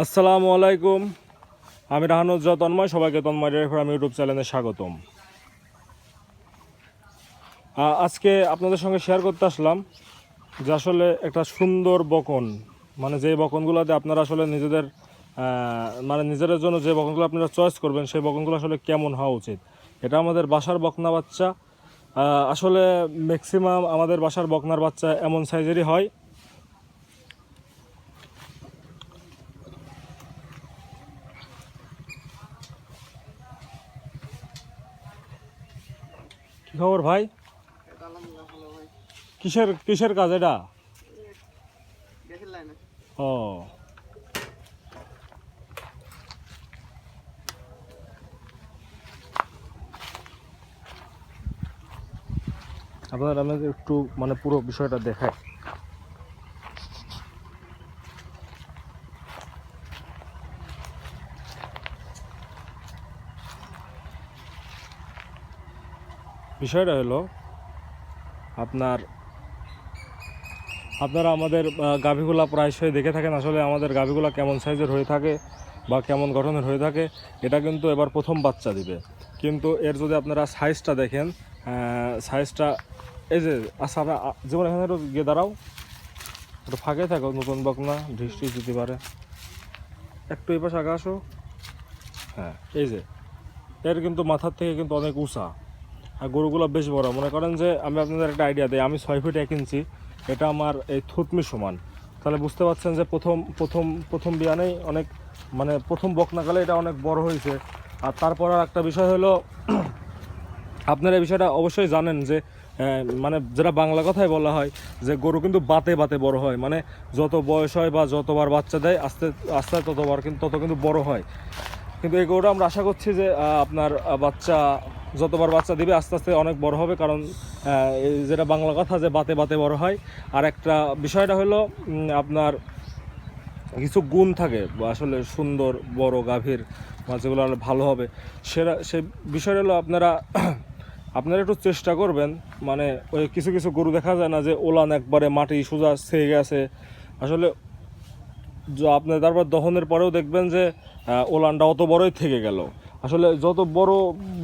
আসসালামু আলাইকুম। আমি রাহানুজ্জা তন্ময়, সবাইকে তন্ময় রেখে আমি ইউটিউব চ্যানেলে স্বাগতম। আজকে আপনাদের সঙ্গে শেয়ার করতে আসলাম যে আসলে একটা সুন্দর বকন মানে যে বকনগুলোতে আপনারা আসলে নিজেদের মানে নিজেদের জন্য যে বকনগুলো আপনারা চয়েস করবেন, সেই বকনগুলো আসলে কেমন হওয়া উচিত? এটা আমাদের বাসার বকনা বাচ্চা। আসলে ম্যাক্সিমাম আমাদের বাসার বকনার বাচ্চা এমন সাইজেরই হয় কি খবর ভাই? কিসের কিসের কাজ এটা? ও। আপনার আমাকে একটু মানে পুরো বিষয়টা দেখায়। বিষয়টা হলো, আপনার, আপনারা আমাদের গাভীগুলা প্রায়শই দেখে থাকেন। আসলে আমাদের গাভীগুলা কেমন সাইজের হয়ে থাকে বা কেমন গঠনের হয়ে থাকে, এটা কিন্তু এবার প্রথম বাচ্চা দিবে। কিন্তু এর যদি আপনারা সাইজটা দেখেন সাইজটা, এই যে আচ্ছা আপনার যেমন এখানে একটু গিয়ে দাঁড়াও। একটু ফাঁকে থাকো, নতুন বকনা দৃষ্টি দিতে পারে। একটু এই পাশে আগে আসো। হ্যাঁ এই যে, এর কিন্তু মাথার থেকে কিন্তু অনেক উঁচা। আর গরুগুলো বেশ বড়। মনে করেন যে আমি আপনাদের একটা আইডিয়া দিই। আমি ছয় ফিট এক ইঞ্চি এটা আমার এই থুতমি সমান। তাহলে বুঝতে পারছেন যে প্রথম প্রথম প্রথম বিয়ানেই অনেক মানে প্রথম বকনাকালে এটা অনেক বড় হয়েছে। আর তারপর আর একটা বিষয় হলো, আপনারা এই বিষয়টা অবশ্যই জানেন যে মানে যেটা বাংলা কথায় বলা হয় যে গরু কিন্তু বাতে বাতে বড় হয়। মানে যত বয়স হয় বা যতবার বাচ্চা দেয়, আস্তে আস্তে ততবার কিন্তু, তত কিন্তু বড় হয়। কিন্তু এই গরুটা আমরা আশা করছি যে আপনার বাচ্চা যতবার বাচ্চা দিবে, আস্তে আস্তে অনেক বড় হবে, কারণ যেটা বাংলা কথা যে বাতে বাতে বড় হয়। আর একটা বিষয়টা হলো আপনার কিছু গুণ থাকে, আসলে সুন্দর, বড়, গাভীর আরও ভালো হবে। সেটা সে বিষয়টা হলো আপনারা আপনারা একটু চেষ্টা করবেন মানে ওই কিছু কিছু গরু দেখা যায় না যে ওলান একবারে মাটি সোজা সেয়ে গেছে। আসলে যে, আপনি তারপর দহনের পরেও দেখবেন যে ওলানটা অত বড়ই থেকে গেল। আসলে যত বড়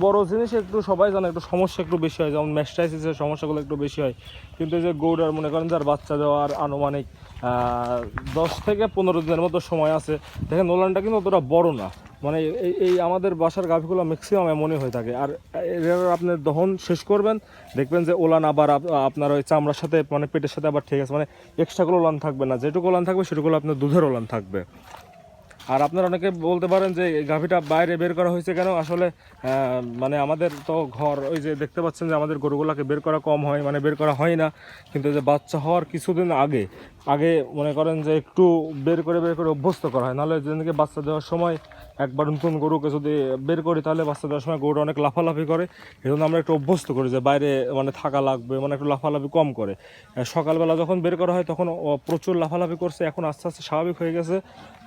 বড় জিনিস একটু সবাই জানে, একটু সমস্যা একটু বেশি হয়। যেমন ম্যাস্টাইসিসের সমস্যাগুলো একটু বেশি হয়। কিন্তু এই যে গৌড়ার মনে করেন যার বাচ্চা দেওয়ার আনুমানিক দশ থেকে পনেরো দিনের মতো সময় আছে। দেখেন ওলানটা কিন্তু অতটা বড় না। মানে এই এই আমাদের বাসার গাভিগুলো ম্যাক্সিমাম এমনই হয়ে থাকে। আর আপনি দহন শেষ করবেন, দেখবেন যে ওলান আবার আপ- আপনার ওই চামড়ার সাথে মানে পেটের সাথে আবার ঠিক আছে। মানে এক্সট্রা করে ওলান থাকবে না। যেটুকু ওলান থাকবে, সেটুকু আপনার দুধের ওলান থাকবে। আর আপনারা অনেকে বলতে পারেন যে গাভীটা বাইরে বের করা হয়েছে কেন? আসলে মানে আমাদের তো ঘর, ওই যে দেখতে পাচ্ছেন যে আমাদের গরুগুলাকে বের করা কম হয় মানে বের করা হয় না। কিন্তু যে বাচ্চা হওয়ার কিছুদিন আগে আগে মনে করেন যে একটু বের করে বের করে অভ্যস্ত করা হয়। নাহলে যেদিনকে বাচ্চা দেওয়ার সময় একবার নতুন গরুকে যদি বের করি, তাহলে বাচ্চা দেওয়ার সময় গরুটা অনেক লাফালাফি করে। এই জন্য আমরা একটু অভ্যস্ত করি যে বাইরে মানে থাকা লাগবে মানে একটু লাফালাফি কম করে। সকালবেলা যখন বের করা হয় তখন প্রচুর লাফালাফি করছে, এখন আস্তে আস্তে স্বাভাবিক হয়ে গেছে।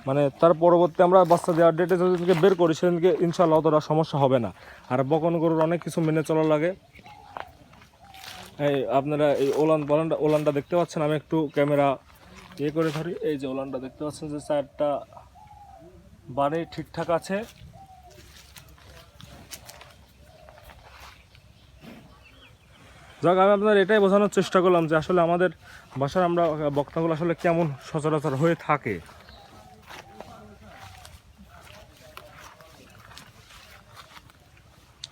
মানে তার পরবর্তী আমরা বাচ্চা দেওয়ার ডেটে যেদিনকে বের করি, সেদিনকে ইনশাল্লাহ অতটা সমস্যা হবে না। আর বকন গরুর অনেক কিছু মেনে চলা লাগে। আপনারা এই ওলান ওলানটা ওলানটা দেখতে পাচ্ছেন? আমি একটু ক্যামেরা ইয়ে করে ধরি। এই যে ওলানটা দেখতে পাচ্ছেন যে চারটা বারে ঠিকঠাক আছে? যাক, আমি আপনার এটাই বোঝানোর চেষ্টা করলাম যে আসলে আমাদের বাসার আমরা বক্তাগুলো আসলে কেমন সচরাচর হয়ে থাকে।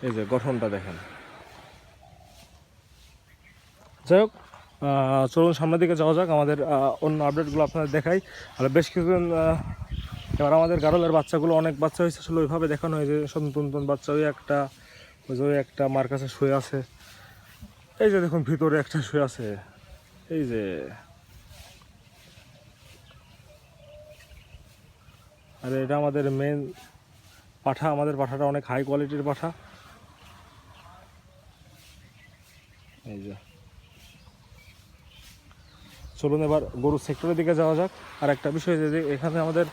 এই যে গঠনটা দেখেন। যাই হোক চলুন সামনের দিকে যাওয়া যাক, আমাদের অন্য আপডেটগুলো আপনাদের দেখাই। আর বেশ কিছুদিন এবার আমাদের গারলের বাচ্চাগুলো অনেক বাচ্চা হয়েছে, আসলে ওইভাবে দেখানো হয় যে সব নতুন নতুন বাচ্চা, ওই একটা, ওই যে ওই একটা মার কাছে শুয়ে আছে। এই যে দেখুন, ভিতরে একটা শুয়ে আছে। এই যে। আর, এটা আমাদের মেন পাঠা, আমাদের পাঠাটা অনেক হাই কোয়ালিটির পাঠা। এই যে। চলুন এবার গরু সেক্টরের দিকে যাওয়া যাক। আর একটা বিষয় যে এখানে আমাদের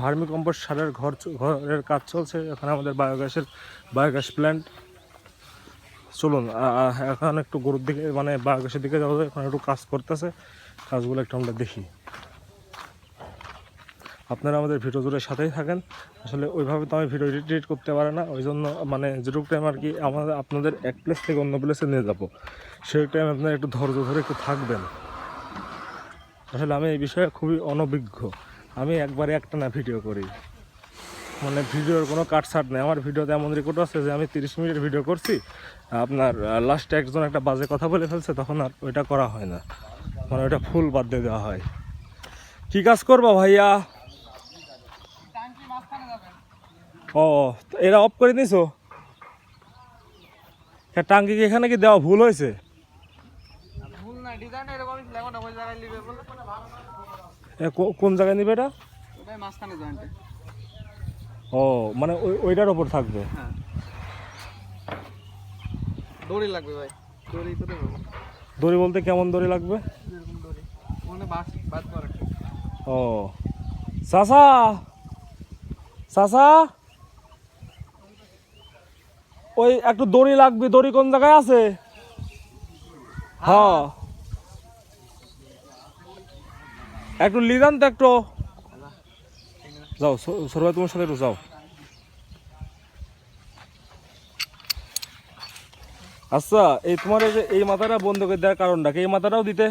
ভার্মি কম্পোস্ট সারের ঘর ঘরের কাজ চলছে। এখানে আমাদের বায়োগ্যাসের বায়োগ্যাস প্ল্যান্ট চলুন এখন একটু গরুর দিকে মানে বায়োগ্যাসের দিকে যাওয়া যায় এখানে একটু কাজ করতেছে। কাজগুলো একটু আমরা দেখি। আপনারা আমাদের ভিডিও জুড়ে সাথেই থাকেন। আসলে ওইভাবে তো আমি ভিডিও এডিট করতে পারি না। ওই জন্য মানে যেটুকু টাইম আর কি আমাদের, আপনাদের এক প্লেস থেকে অন্য প্লেসে নিয়ে যাব। সেই টাইম আপনারা একটু ধৈর্য ধরে একটু থাকবেন। আসলে আমি এই বিষয়ে খুবই অনভিজ্ঞ। আমি একবারে একটা না ভিডিও করি। মানে ভিডিওর কোনো কাটছাট নেই। আমার ভিডিওতে এমন রেকর্ড আছে যে আমি তিরিশ মিনিটের ভিডিও করছি, আপনার লাস্টে একজন একটা বাজে কথা বলে ফেলছে, তখন আর ওইটা করা হয় না। মানে ওইটা ফুল বাদ দিয়ে দেওয়া হয়। কি কাজ করব ভাইয়া? ও, এরা অফ করে দিছো? হ্যাঁ টাঙ্কি কি এখানে কি দেওয়া ভুল হয়েছে? ডিজাইন এরকমই ছিল এখন ওই জায়গায় নিবে বলে। কোন জায়গায় নিবে এটা? ওটাই মাঝখানে জয়েন্টে ও মানে ওই ওইটার ওপর থাকবে? হ্যাঁ। দড়ি লাগবে ভাই। দড়ি তো দড়ি বলতে কেমন দড়ি লাগবে? এরকম দড়ি। ওখানে বাস বাদ করা। ও। চাচা চাচা ওই একটু দড়ি লাগবে দড়ি কোন জায়গায় আছে? হ্যাঁ একটু লিদান তো একটু যাও সরবাই তোমার সাথে একটু যাও। আচ্ছা এই তোমার এই যে এই মাথাটা বন্ধ করে দেওয়ার কারণটা কি? এই মাথাটাও দিতে?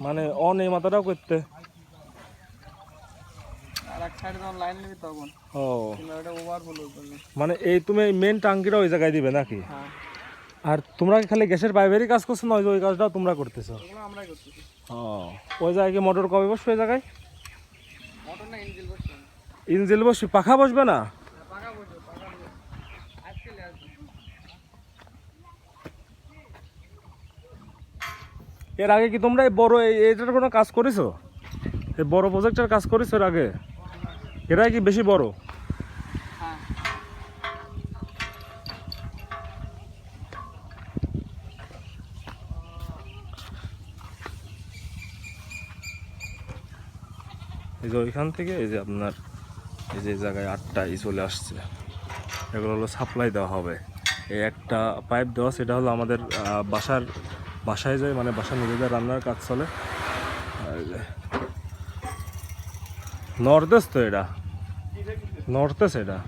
মানে অন এই মাথাটাও করতে? ও। মানে এই তুমি মেন টাঙ্কিটা ওই জায়গায় দিবে নাকি? হ্যাঁ। আর তোমরা কি খালি গ্যাসের পাইপেরই কাজ করছ না ওই যে ওই কাজটাও তোমরা করতেছো? ও। ওই জায়গায় কি মোটর কবে বসবে ওই জায়গায়? ইঞ্জিল বসবে। পাখা বসবে না? এর আগে কি তোমরা এই বড় এই এটার কোনো কাজ করেছ? এই বড় প্রজেক্টের কাজ করেছ এর আগে? এরাই কি বেশি বড়? ওইখান থেকে এই যে আপনার এই যে জায়গায় আটটা ই চলে আসছে। এগুলো হলো সাপ্লাই দেওয়া হবে। এই একটা পাইপ দেওয়া সেটা হলো আমাদের বাসার, বাসায় যায় মানে বাসার নিজেদের রান্নার কাজ চলে। নর্থ এই তো এটা। নর্থ নর্থেস এটা।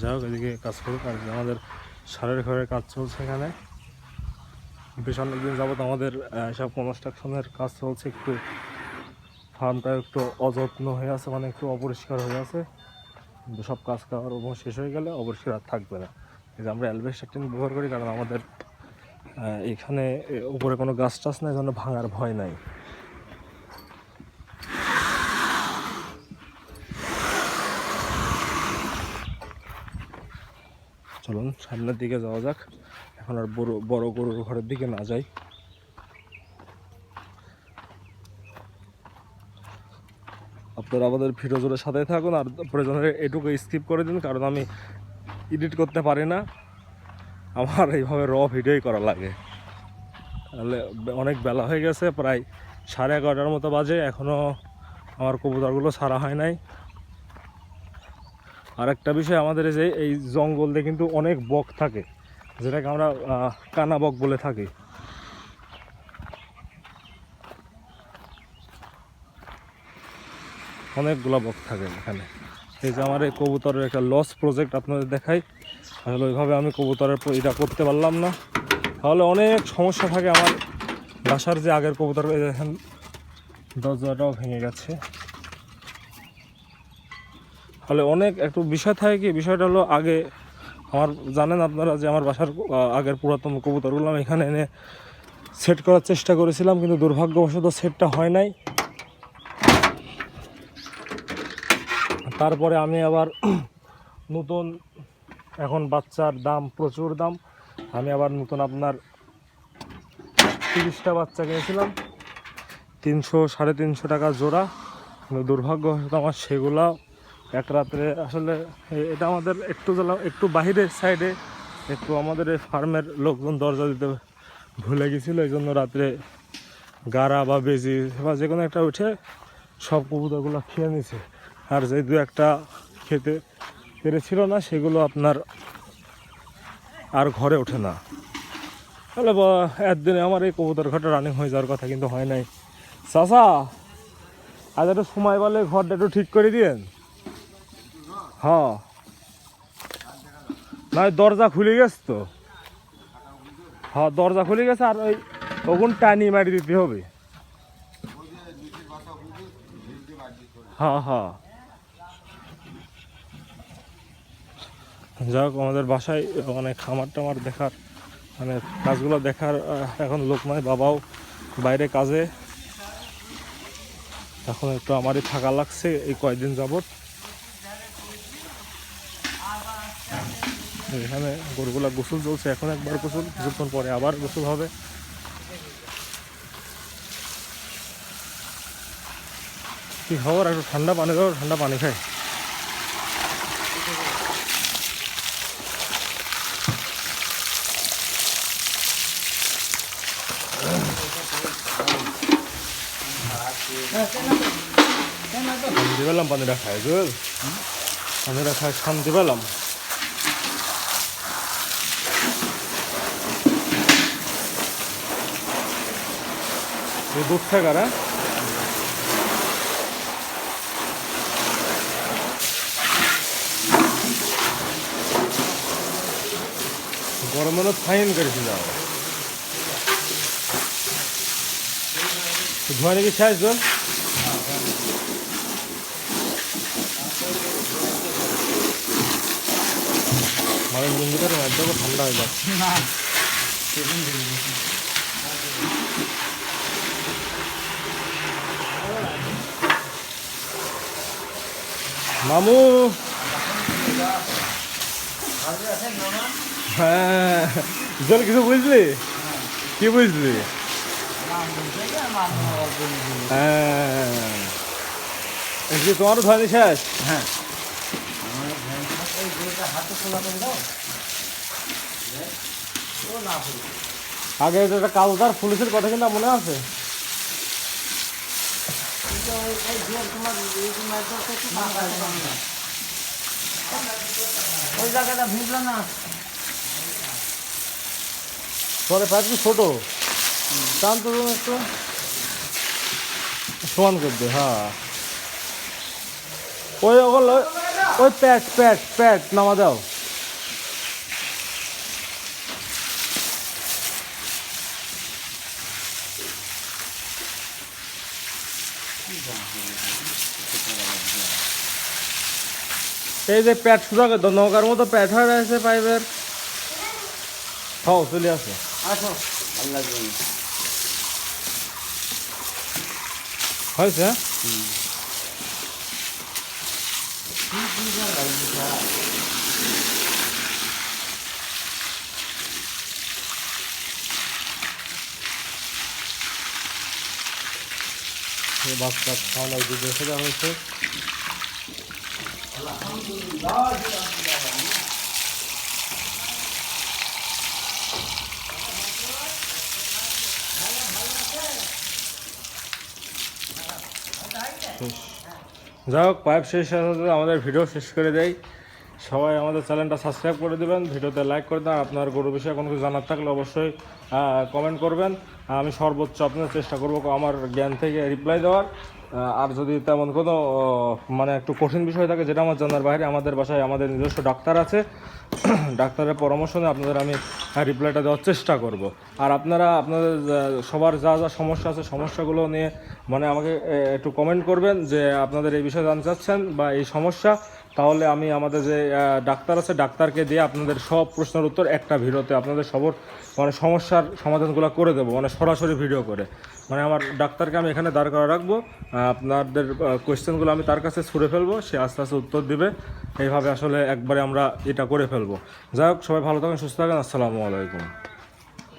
যাই হোক, এদিকে কাজ করুক আর আমাদের সারের ঘরের কাজ চলছে এখানে। বেশ অনেকদিন যাবত আমাদের সব কনস্ট্রাকশনের কাজ চলছে। একটু ফার্মটা একটু অযত্ন হয়ে আছে মানে একটু অপরিষ্কার হয়ে আছে। সব কাজ কার শেষ হয়ে গেলে অপরিষ্কার আর থাকবে না। এই যে আমরা অ্যালবেস্টার ব্যবহার করি, কারণ আমাদের এখানে উপরে কোনো গাছ টাছ নাই জন্য ভাঙার ভয় নাই। চলুন, সামনের দিকে যাওয়া যাক। এখন আর বড় বড় গরুর ঘরের দিকে না যাই। আপনারা আমাদের ভিডিও সাথে থাকুন আর প্রয়োজনে এটুকু স্কিপ করে দিন, কারণ আমি এডিট করতে পারি না। আমার এইভাবে র ভিডিওই করা লাগে। তাহলে অনেক বেলা হয়ে গেছে, প্রায় সাড়ে এগারোটার মতো বাজে। এখনও আমার কবুতরগুলো ছাড়া হয় নাই। আর একটা বিষয় আমাদের যে, এই জঙ্গল দিয়ে কিন্তু অনেক বক থাকে, যেটাকে আমরা কানা বক বলে থাকি। অনেকগুলো বক থাকে এখানে। এই যে আমার এই কবুতরের একটা লস প্রজেক্ট আপনাদের দেখাই। আসলে ওইভাবে আমি কবুতরের এটা করতে পারলাম না। তাহলে অনেক সমস্যা থাকে আমার বাসার যে আগের কবুতর দরজাটাও ভেঙে গেছে। ফলে অনেক একটু বিষয় থাকে কি? বিষয়টা হলো আগে আমার জানেন আপনারা যে আমার বাসার আগের পুরাতন কবুতরগুলো আমি এখানে এনে সেট করার চেষ্টা করেছিলাম, কিন্তু দুর্ভাগ্যবশত সেটটা হয় নাই। তারপরে আমি আবার নতুন, এখন বাচ্চার দাম, প্রচুর দাম। আমি আবার নতুন আপনার তিরিশটা বাচ্চা কিনেছিলাম। তিনশো, সাড়ে তিনশো টাকা জোড়া। দুর্ভাগ্যবশত আমার সেগুলা এক রাত্রে আসলে এটা আমাদের একটু জ্বালা একটু বাহিরের সাইডে একটু আমাদের এই ফার্মের লোকজন দরজা দিতে ভুলে গেছিল এই জন্য রাত্রে গাড়া বা বেজি বা যে কোনো একটা উঠে সব কবুতরগুলো খেয়ে নিছে। আর যে দু একটা খেতে পেরেছিল না, সেগুলো আপনার আর ঘরে ওঠে না। তাহলে একদিনে আমার এই কবুতর ঘরটা রানিং হয়ে যাওয়ার কথা কিন্তু হয় নাই। চাচা, আজ একটু সময় বলে ঘরটা একটু ঠিক করে দিয়েন। হ্যাঁ না দরজা খুলে গেছে তো। হ্যাঁ দরজা খুলে গেছে আর ওই ওগুন টানি মারি দিতে হবে। হ্যাঁ হ্যাঁ যাই হোক, আমাদের বাসায় মানে খামার টামার দেখার মানে কাজগুলো দেখার এখন লোক নয় বাবাও বাইরে কাজে। এখন একটু আমারই থাকা লাগছে, এই কয়দিন যাবত। এখানে গরুগুলা গোসল চলছে, এখন একবার গোসল, কিছুক্ষণ পরে আবার গোসল হবে। কি খবর? একটু ঠান্ডা পানি দাও, ঠান্ডা পানি শান্তি পেলাম পানিটা খাই, বুঝল? পানিটা খাই, শান্তি পেলাম। এই দুধ থাকার হ্যাঁ গরমে ফাইন করেছি যাও ধোয়া নাকি শেষ জল? মানে লুঙ্গিটার একদম ঠান্ডা হয়ে যাচ্ছে। না মামু। হ্যাঁ জল কিছু বুঝলি? কি বুঝলি? হ্যাঁ। তোমারও ধরেনি শেষ? হ্যাঁ। আগে যে একটা কালদার পুলিশের কথা কিন্তু মনে আছে এই যে তোমার এই যে মাইক্রো থেকে ফাঁকা আছে না ওই জায়গাটা না তোমার পাইপ কি ছোটো। টান তো একটু। সমান করবে হ্যাঁ। ওই ওগুলো, ওই প্যাট প্যাট প্যাট নামা দাও। এই যে প্যাট সুদা করে নৌকার মতো প্যাট হয়ে রয়েছে পাইপের। হ্যাঁ চলে আসো। আসো। আল্লাহ হয়েছে? হ্যাঁ? বাচ্চা খাওয়ানো দুধ রেখে দেওয়া হয়েছে। যাই হোক পাইপ শেষ আমাদের ভিডিও শেষ করে দেয় সবাই আমাদের চ্যানেলটা সাবস্ক্রাইব করে দেবেন, ভিডিওতে লাইক করে দেন, আপনার গরু বিষয়ে কোনো কিছু জানার থাকলে অবশ্যই কমেন্ট করবেন। আমি সর্বোচ্চ আপনার চেষ্টা করব আমার জ্ঞান থেকে রিপ্লাই দেওয়ার। আর যদি তেমন কোনো মানে একটু কঠিন বিষয় থাকে যেটা আমার জানার বাইরে, আমাদের বাসায় আমাদের নিজস্ব ডাক্তার আছে, ডাক্তারের পরামর্শ নিয়ে আপনাদের আমি রিপ্লাইটা দেওয়ার চেষ্টা করব। আর আপনারা, আপনাদের সবার যা যা সমস্যা আছে সমস্যাগুলো নিয়ে মানে আমাকে একটু কমেন্ট করবেন যে আপনাদের এই বিষয়ে জানতে চাচ্ছেন বা এই সমস্যা তাহলে আমি আমাদের যে ডাক্তার আছে, ডাক্তারকে দিয়ে আপনাদের সব প্রশ্নের উত্তর একটা ভিডিওতে আপনাদের সবর মানে সমস্যার সমাধানগুলো করে দেবো মানে সরাসরি ভিডিও করে। মানে আমার ডাক্তারকে আমি এখানে দাঁড় করা রাখব আপনাদের কোয়েশ্চেনগুলো আমি তার কাছে ছুড়ে ফেলব, সে আস্তে আস্তে উত্তর দিবে। এইভাবে আসলে একবারে আমরা এটা করে ফেলব। যাই হোক, সবাই ভালো থাকেন সুস্থ থাকেন আসসালামু আলাইকুম।